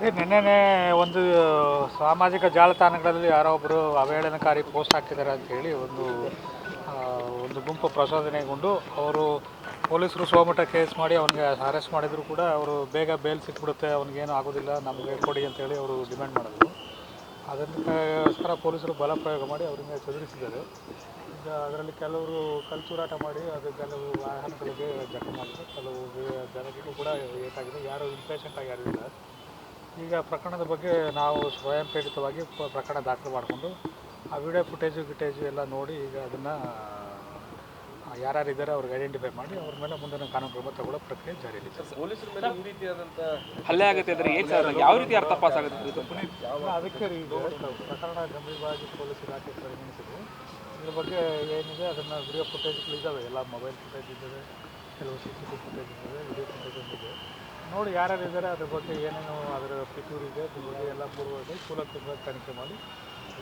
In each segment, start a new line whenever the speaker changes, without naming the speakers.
ಅದೇ ನಿನ್ನೆನೆ ಒಂದು ಸಾಮಾಜಿಕ ಜಾಲತಾಣಗಳಲ್ಲಿ ಯಾರೋ ಒಬ್ಬರು ಅವಹೇಳನಕಾರಿ ಪೋಸ್ಟ್ ಹಾಕಿದ್ದಾರೆ ಅಂತ ಹೇಳಿ ಒಂದು ಒಂದು ಗುಂಪು ಪ್ರಚೋದನೆಗೊಂಡು ಅವರು ಪೊಲೀಸರು ಸೋಮಟ ಕೇಸ್ ಮಾಡಿ ಅವನಿಗೆ ಅರೆಸ್ಟ್ ಮಾಡಿದ್ರು ಕೂಡ ಅವರು ಬೇಗ ಬೇಲ್ ಸಿಕ್ಬಿಡುತ್ತೆ, ಅವ್ನಿಗೇನು ಆಗೋದಿಲ್ಲ, ನಮಗೆ ಕೊಡಿ ಅಂತೇಳಿ ಅವರು ಡಿಮ್ಯಾಂಡ್ ಮಾಡಿದ್ರು. ಅದಕ್ಕೋಸ್ಕರ ಪೊಲೀಸರು ಬಲ ಪ್ರಯೋಗ ಮಾಡಿ ಅವರಿಂದ ಚದುರಿಸಿದ್ದಾರೆ. ಈಗ ಅದರಲ್ಲಿ ಕೆಲವರು ಕಲ್ಚೂರಾಟ ಮಾಡಿ ಅದು ಕೆಲವು ವಾಹನಗಳಿಗೆ ಆಗಿದೆ ಕೆಲವು ಜನರಿಗೂ ಕೂಡ ಏಟಾಗಿದೆ. ಯಾರು ಇಂಪೇಷಂಟ್ ಆಗಿ ಯಾರೂ ಇಲ್ಲ. ಈಗ ಪ್ರಕರಣದ ಬಗ್ಗೆ ನಾವು ಸ್ವಯಂ ಪ್ರೇರಿತವಾಗಿ ಪ್ರಕರಣ ದಾಖಲು ಮಾಡಿಕೊಂಡು ಆ ವಿಡಿಯೋ ಫುಟೇಜು ಗಿಟೇಜು ಎಲ್ಲ ನೋಡಿ ಈಗ ಅದನ್ನು ಯಾರ್ಯಾರಿದ್ದಾರೆ ಅವ್ರಿಗೆ ಐಡೆಂಟಿಫೈ ಮಾಡಿ ಅವ್ರ ಮೇಲೆ ಮುಂದಿನ ಕಾನೂನು ಕ್ರಮ ತಗೊಳ್ಳೋ ಪ್ರಕ್ರಿಯೆ
ಜಾರಿಯಲ್ಲಿ
ಹಲ್ಲೆ ಆಗುತ್ತೆ ಅಂದ್ರೆ ಏನ್ ಸರ್ ಯಾವ ರೀತಿ ಅರ್ಥ ಪಾಸ್ ಆಗುತ್ತೆ ಇದು
ಅಲ್ಲ, ಅದಕ್ಕೆ ಪ್ರಕರಣ ಗಂಭೀರವಾಗಿ ಪೊಲೀಸ್ ಇಲಾಖೆ ಪರಿಗಣಿಸಿದೆ. ಇದ್ರ ಬಗ್ಗೆ ಏನಿದೆ ಅದನ್ನು ವಿಡಿಯೋ ಫುಟೇಜ್ಗಳಿದ್ದಾವೆ ಎಲ್ಲ ಮೊಬೈಲ್ ಫುಟೇಜ್ ಇದ್ದಾವೆ ಕೆಲವು ಸಿ ಸಿ ಟಿ ಫುಟೇಜ್ ಇದ್ದಾವೆ ವಿಡಿಯೋ ಫುಟೇಜ್ ಇದೆ ನೋಡಿ ಯಾರ್ಯಾರು ಇದ್ದಾರೆ ಅದ್ರ ಬಗ್ಗೆ ಏನೇನು ಅದರ ಪಿತೂರು ಇದೆ ಅದ್ರ ಬಗ್ಗೆ ಎಲ್ಲ ಇದೆ ಕೂಲಂಕುಷವಾಗಿ ತನಿಖೆ ಮಾಡಿ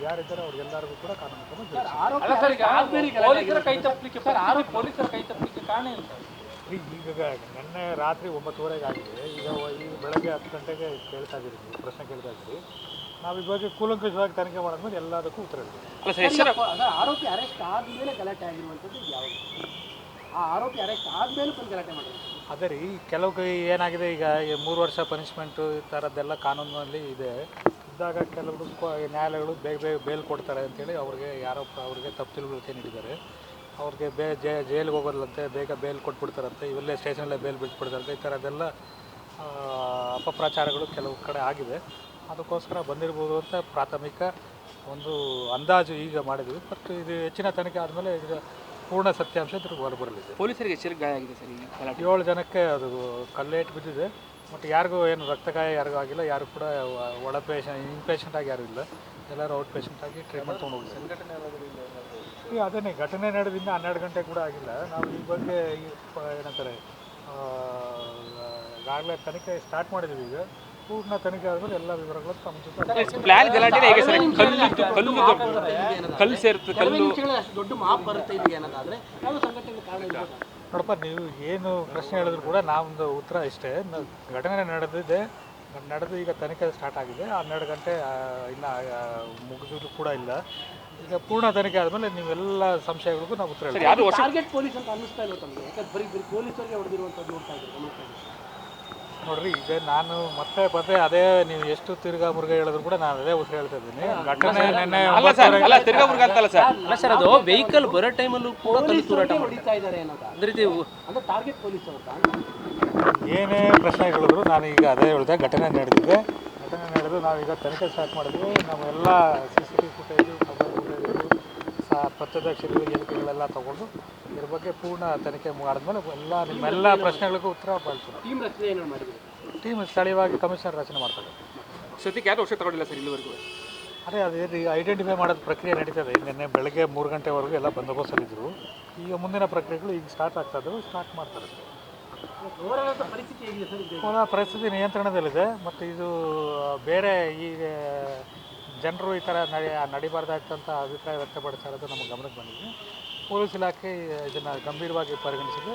ಯಾರಿದ್ದಾರೆ ಅವ್ರಿಗೆಲ್ಲರಿಗೂ ಕೂಡ ಕಾನೂನು ಕ್ರಮ ಜರುಗಿಸಿ
ಅಲ್ಲ ಸರ್ ಈಗ ಪೊಲೀಸರ ಕೈ ತಪ್ಪಲಿಕ್ಕೆ ಸರ್ ಆರು ಪೊಲೀಸರ ಕೈ ತಪ್ಪಲಿಕ್ಕೆ ಕಾರಣ ಏನು ಸರ್.
ಈಗ ನಿನ್ನೆ ರಾತ್ರಿ ಒಂಬತ್ತುವರೆಗೆ ಆಗಿದೆ. ಈಗ ಈಗ ಬೆಳಗ್ಗೆ ಹತ್ತು ಗಂಟೆಗೆ ಕೇಳ್ತಾ ಇದ್ದೀರಿ ನೀವು ಪ್ರಶ್ನೆ ಕೇಳ್ತಾ ಇದ್ದೀರಿ. ನಾವು ಈ ಬಗ್ಗೆ ಕೂಲಂಕುಷವಾಗಿ ತನಿಖೆ ಮಾಡಿದ್ಮೇಲೆ ಎಲ್ಲದಕ್ಕೂ ಉತ್ತರ ಹೇಳ್ತೀವಿ
ಅಲ್ಲ ಸರ್ ಹೆಸರು
ಅದ ಆರೋಪಿ ಅರೆಸ್ಟ್ ಆದ್ಮೇಲೆ ಗಲಾಟೆ ಆಗಿರುವಂಥದ್ದು ಯಾವುದು ಆ ಆರೋಪಿ ಅರೆಸ್ಟ್ ಆದ್ಮೇಲೆ ಬಂದು ಗಲಾಟೆ ಮಾಡಿದ್ರು.
ಅದೇ ರೀ ಕೆಲವು ಏನಾಗಿದೆ, ಈಗ ಮೂರು ವರ್ಷ ಪನಿಷ್ಮೆಂಟು ಈ ಥರದ್ದೆಲ್ಲ ಕಾನೂನಲ್ಲಿ ಇದೆ. ಇದ್ದಾಗ ಕೆಲವರು ನ್ಯಾಯಾಲಯಗಳು ಬೇಗ ಬೇಗ ಬೇಲ್ ಕೊಡ್ತಾರೆ ಅಂತೇಳಿ ಅವ್ರಿಗೆ ಯಾರೋ ಅವ್ರಿಗೆ ತಪ್ಪು ತಿಳುವಳಿಕೆ ನೀಡಿದ್ದಾರೆ. ಅವ್ರಿಗೆ ಬೇ ಜೈಲಿಗೆ ಹೋಗೋದಿಲ್ಲಂತೆ, ಬೇಗ ಬೇಲ್ ಕೊಟ್ಬಿಡ್ತಾರಂತೆ ಇವೆಲ್ಲೇ ಸ್ಟೇಷನಲ್ಲೇ ಬೇಲ್ ಬಿಟ್ಬಿಡ್ತಾರಂತೆ, ಈ ಥರದ್ದೆಲ್ಲ ಅಪಪ್ರಚಾರಗಳು ಕೆಲವು ಕಡೆ ಆಗಿದೆ ಅದಕ್ಕೋಸ್ಕರ ಬಂದಿರ್ಬೋದು ಅಂತ ಪ್ರಾಥಮಿಕ ಒಂದು ಅಂದಾಜು ಈಗ ಮಾಡಿದ್ವಿ. ಬಟ್ ಇದು ಹೆಚ್ಚಿನ ತನಿಖೆ ಆದಮೇಲೆ ಈಗ ಪೂರ್ಣ ಸತ್ಯಾಂಶ ಇದ್ರ ಹೊರಬರಲಿದೆ
ಪೊಲೀಸರಿಗೆ ಎಚ್ಚರಿಕೆ ಗಾಯ ಆಗಿದೆ ಸರ್ ಈಗ ಗಲಾಟೆ
ಏಳು ಜನಕ್ಕೆ ಅದು ಕಲ್ಲೇಟ್ ಬಿದ್ದಿದೆ. ಬಟ್ ಯಾರಿಗೂ ಏನು ರಕ್ತಗಾಯ ಯಾರಿಗೂ ಆಗಿಲ್ಲ. ಯಾರು ಕೂಡ ಒ- ಒಳ ಪೇಷಂಟ್ ಇನ್ಪೇಷಂಟ್ ಆಗಿ ಯಾರೂ ಇಲ್ಲ. ಎಲ್ಲರೂ ಔಟ್ ಪೇಷಂಟ್ ಆಗಿ ಟ್ರೀಟ್ಮೆಂಟ್ ತೊಗೊಂಡು ಹೋಗಿದ್ದಾರೆ. ಈಗ ಅದನ್ನೇ ಘಟನೆ ನಡೆದಿಂದ ಹನ್ನೆರಡು ಗಂಟೆ ಕೂಡ ಆಗಿಲ್ಲ. ನಾವು ಈ ಬಗ್ಗೆ ಈ ಪ- ಏನಂತಾರೆ ಈಗಾಗಲೇ ತನಿಖೆ ಸ್ಟಾರ್ಟ್ ಮಾಡಿದ್ದೀವಿ ಈಗ. ಪೂರ್ಣ ತನಿಖೆ ಆದ್ಮೇಲೆ ಎಲ್ಲ ವಿವರಗಳು ತಮ್ಮ ಜೊತೆ
ಪ್ಲಾನ್ ಗಲಾಟೆ ಹೇಗೆ ಸರ್? ಕಲ್ಲು ಕಲ್ಲು ದೊಡ್ಡ- ಕಲ್ಲು
ಸೇರ್ತದೆ
ಕಲ್ಲು
ದೊಡ್ಡ ಮಾಪ್ ಬರುತ್ತೆ ಇದು ಅನ್ನೋದಾದ್ರೆ ಯಾವ ಸಂಘಟನೆ ಕಾರಣ
ನೋಡಪ್ಪ ನೀವು ಏನು ಪ್ರಶ್ನೆ ಹೇಳಿದ್ರು ಕೂಡ ನಾವೊಂದು ಉತ್ತರ ಇಷ್ಟೇ. ಘಟನೆ ನಡೆದಿದೆ ನಡೆದು ಈಗ ತನಿಖೆ ಸ್ಟಾರ್ಟ್ ಆಗಿದೆ. ಹನ್ನೆರಡು ಗಂಟೆ ಇಲ್ಲ ಇನ್ನು ಮುಗಿದು ಕೂಡ ಇಲ್ಲ. ಈಗ ಪೂರ್ಣ ತನಿಖೆ ಆದಮೇಲೆ ನೀವೆಲ್ಲ ಸಂಶಯಗಳಿಗೂ ನಾವು ಉತ್ತರ
ಯಾರು
ಟಾರ್ಗೆಟ್ ಪೊಲೀಸ್ ಅಂತ ಅನ್ನಿಸ್ತಾ ಇಲ್ಲ ತಮಗೆ. ಯಾಕಂದ್ರೆ ಬರೀ ಬರೀ ಪೊಲೀಸರಿಗೆ ಹೊಡೆದಿರುವಂಥದ್ದು ನೋಡ್ತಾ ಇದ್ದೀವಿ.
ನೋಡ್ರಿ ಈಗ ನಾನು ಮತ್ತೆ ಮತ್ತೆ ಅದೇ ನೀವು ಎಷ್ಟು ತಿರ್ಗಾ ಮುರುಗ ಹೇಳಿದ್ರು ಕೂಡ ನಾನು ಅದೇ ಉತ್ತರ ಹೇಳ್ತಾ ಇದ್ದೀನಿ. ಘಟನೆ ನೆನ್ನೆ
ಅಲ್ಲ ಸರ್ ಅಲ್ಲ ತಿರ್ಗಾ ಮುರ್ಗ ಅಂತಲ್ಲ ಸರ್.
ಅಲ್ಲ ಸರ್ ಅದು ವೆಹಿಕಲ್ ಬರೋ ಟೈಮಲ್ಲೂ ಕೂಡ ಕಲ್ಲು ತೂರಾಟ
ಹೊಡಿತಾ ಇದ್ದಾರೆ ಅನ್ನೋದು.
ಅದೇ ರೀತಿ
ಅಂದ್ರೆ ಟಾರ್ಗೆಟ್ ಪೊಲೀಸ್
ಏನೇ ಪ್ರಶ್ನೆ ಹೇಳಿದ್ರು ನಾನು ಈಗ ಅದೇ ಹೇಳಿದೆ ಘಟನೆ ನಡೆದಿದೆ. ಘಟನೆ ನಡೆದು ನಾವೀಗ ತನಿಖೆ ಸ್ಟಾರ್ಟ್ ಮಾಡಿದ್ವಿ. ನಾವೆಲ್ಲ C C T footage mobile footage ಪ್ರತ್ಯಕ್ಷಗಳು ಹೇಳಿಕೆಗಳೆಲ್ಲ ತಗೊಂಡು ಇದ್ರ ಬಗ್ಗೆ ಪೂರ್ಣ ತನಿಖೆ ಮಾಡಿದ್ಮೇಲೆ ಎಲ್ಲ ನಿಮ್ಮೆಲ್ಲ ಪ್ರಶ್ನೆಗಳಿಗೂ ಉತ್ತರ ಬಳಸ್ತಾರೆ
ಟೀಮ್ ರಚನೆ ಮಾಡಿದ್ರು
ಟೀಮ್ ಸ್ಥಳೀಯವಾಗಿ ಕಮಿಷನರ್ ರಚನೆ ಮಾಡ್ತಾರೆ.
ಸದ್ಯಕ್ಕೆ ಯಾರು ವರ್ಷ ತಗೊಂಡಿಲ್ಲ ಸರ್ ಇಲ್ಲಿವರೆಗೂ?
ಅದೇ ಅದೇ ಈಗ ಐಡೆಂಟಿಫೈ ಮಾಡೋದು ಪ್ರಕ್ರಿಯೆ ನಡೀತದೆ. ನಿನ್ನೆ ಬೆಳಗ್ಗೆ ಮೂರು ಗಂಟೆವರೆಗೂ ಎಲ್ಲ ಬಂದೋಬಸ್ತಲ್ಲಿದ್ದರು ಈಗ ಮುಂದಿನ ಪ್ರಕ್ರಿಯೆಗಳು ಈಗ ಸ್ಟಾರ್ಟ್ ಆಗ್ತಾ ಇದ್ದವು ಸ್ಟಾರ್ಟ್ ಮಾಡ್ತಾರೆ.
ಪರಿಸ್ಥಿತಿ
ಪರಿಸ್ಥಿತಿ ನಿಯಂತ್ರಣದಲ್ಲಿದೆ ಮತ್ತು ಇದು ಬೇರೆ ಈಗ ಜನರು ಈ ಥರ ನಡಿ ನಡಿಬಾರ್ದಾಗ್ತಂತ ಅಭಿಪ್ರಾಯ ವ್ಯಕ್ತಪಡಿಸ್ತಾ ಇರೋದು ನಮ್ಮ ಗಮನಕ್ಕೆ ಬಂದಿದೆ. ಪೊಲೀಸ್ ಇಲಾಖೆ ಇದನ್ನು ಗಂಭೀರವಾಗಿ ಪರಿಗಣಿಸಿದೆ.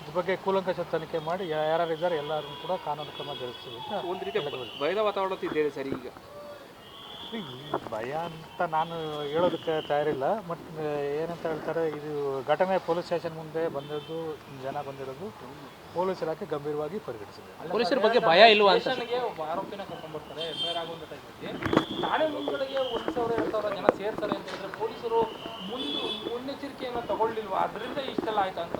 ಇದ್ರ ಬಗ್ಗೆ ಕೂಲಂಕಷ ತನಿಖೆ ಮಾಡಿ ಯಾರ್ಯಾರು ಇದ್ದಾರೆ ಎಲ್ಲರೂ ಕೂಡ ಕಾನೂನು ಕ್ರಮ ಜರುಗಿಸ್ತೀವಿ ಅಂತ
ಒಂದು ರೀತಿ ಭಯದ ವಾತಾವರಣ ಇದ್ದೇವೆ ಸರ್ ಈಗ.
ಭಯ ಅಂತ ನಾನು ಹೇಳೋದಕ್ಕೆ ತಯಾರಿಲ್ಲ ಬಟ್ ಏನಂತ ಹೇಳ್ತಾರೆ ಇದು ಘಟನೆ ಪೊಲೀಸ್ ಸ್ಟೇಷನ್ ಮುಂದೆ ಬಂದದ್ದು ಜನ ಬಂದಿರೋದು ಪೊಲೀಸ್ ಇಲಾಖೆ ಗಂಭೀರವಾಗಿ ಪರಿಗಣಿಸಿದೆ.
ಪೊಲೀಸರ ಬಗ್ಗೆ ಭಯ ಇಲ್ವಾ ಅಂತ?
ಆರೋಪಿನ ಕರ್ಕೊಂಡ್ಬರ್ತಾರೆ ಎಫ್ ಐ ಆರ್ ಆಗುವಂತ ಠಾಣೆ ಮುಂದ್ಗಡೆಗೆ ಒಂದು ಸಾವಿರ ಎರಡು ಸಾವಿರ ಜನ ಸೇರ್ತಾರೆ ಅಂತ ಹೇಳಿದ್ರೆ ಪೊಲೀಸರು ಮುಂದೆ ಮುನ್ನೆಚ್ಚರಿಕೆಯನ್ನು ತಗೊಳ್ಳಿಲ್ವಾ? ಅದರಿಂದ ಇಷ್ಟೆಲ್ಲ ಆಯ್ತಾ ಅಂತ?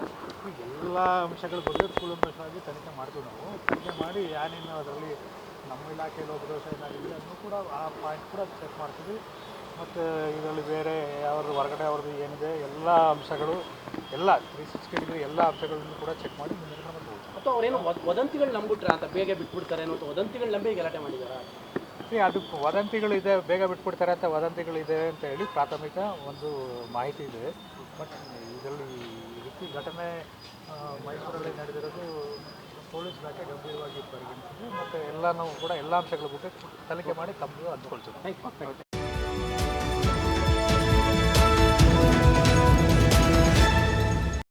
ಎಲ್ಲ ಅಂಶಗಳ ಬಗ್ಗೆ ಕೂಲಂಕಷವಾಗಿ ತನಿಖೆ ಮಾಡ್ತೀವಿ ನಾವು. ತನಿಖೆ ಮಾಡಿ ಏನೇನು ಅದರಲ್ಲಿ ನಮ್ಮ ಇಲಾಖೆಯಲ್ಲಿ ಒಬ್ಬ ದೋಷ ಏನಾಗಿದೆ ಅದನ್ನು ಕೂಡ ಆ ಪಾಯಿಂಟ್ ಕೂಡ ಚೆಕ್ ಮಾಡ್ತೀವಿ. ಮತ್ತು ಇದರಲ್ಲಿ ಬೇರೆ ಯಾವ್ದು ಹೊರಗಡೆ ಅವ್ರದ್ದು ಏನಿದೆ ಎಲ್ಲ ಅಂಶಗಳು ಎಲ್ಲ ತ್ರೀ ಸಿಕ್ಸ್ಟಿ ಡಿಗ್ರಿ ಎಲ್ಲ ಅಂಶಗಳನ್ನು ಕೂಡ ಚೆಕ್ ಮಾಡಿ ಮುಂದಿನ ಕ್ರಮ ತಗೊಳ್ತೀವಿ
ಅಥವಾ ಅವ್ರೇನೋ ವದ- ವದಂತಿಗಳು ನಂಬಿಟ್ರೆ ಅಂತ ಬೇಗ ಬಿಟ್ಬಿಡ್ತಾರೆ ಅನ್ನೋ ವದಂತಿಗಳು ನಂಬಿ ಗಲಾಟೆ
ಮಾಡಿದ್ದಾರೆ ಅದಕ್ಕೆ ವದಂತಿಗಳಿದೆ ಬೇಗ ಬಿಟ್ಬಿಡ್ತಾರೆ ಅಂತ ವದಂತಿಗಳಿದೆ ಅಂತ ಹೇಳಿ ಪ್ರಾಥಮಿಕ ಒಂದು ಮಾಹಿತಿ ಇದೆ. ಬಟ್ ಇದರಲ್ಲಿ ಈ ರೀತಿ ಘಟನೆ ಮೈಸೂರಲ್ಲಿ ನಡೆದಿರೋದು ಪೊಲೀಸ್ ಇಲಾಖೆ ಗಂಭೀರವಾಗಿ ಪರಿಗಣಿಸಿದೆ ಮತ್ತು ಎಲ್ಲನೂ ಕೂಡ ಎಲ್ಲ ಅಂಶಗಳ ಬಗ್ಗೆ ತನಿಖೆ ಮಾಡಿ ತಮ್ಮದು ಹಂಚ್ಕೊಳ್ತೀವಿ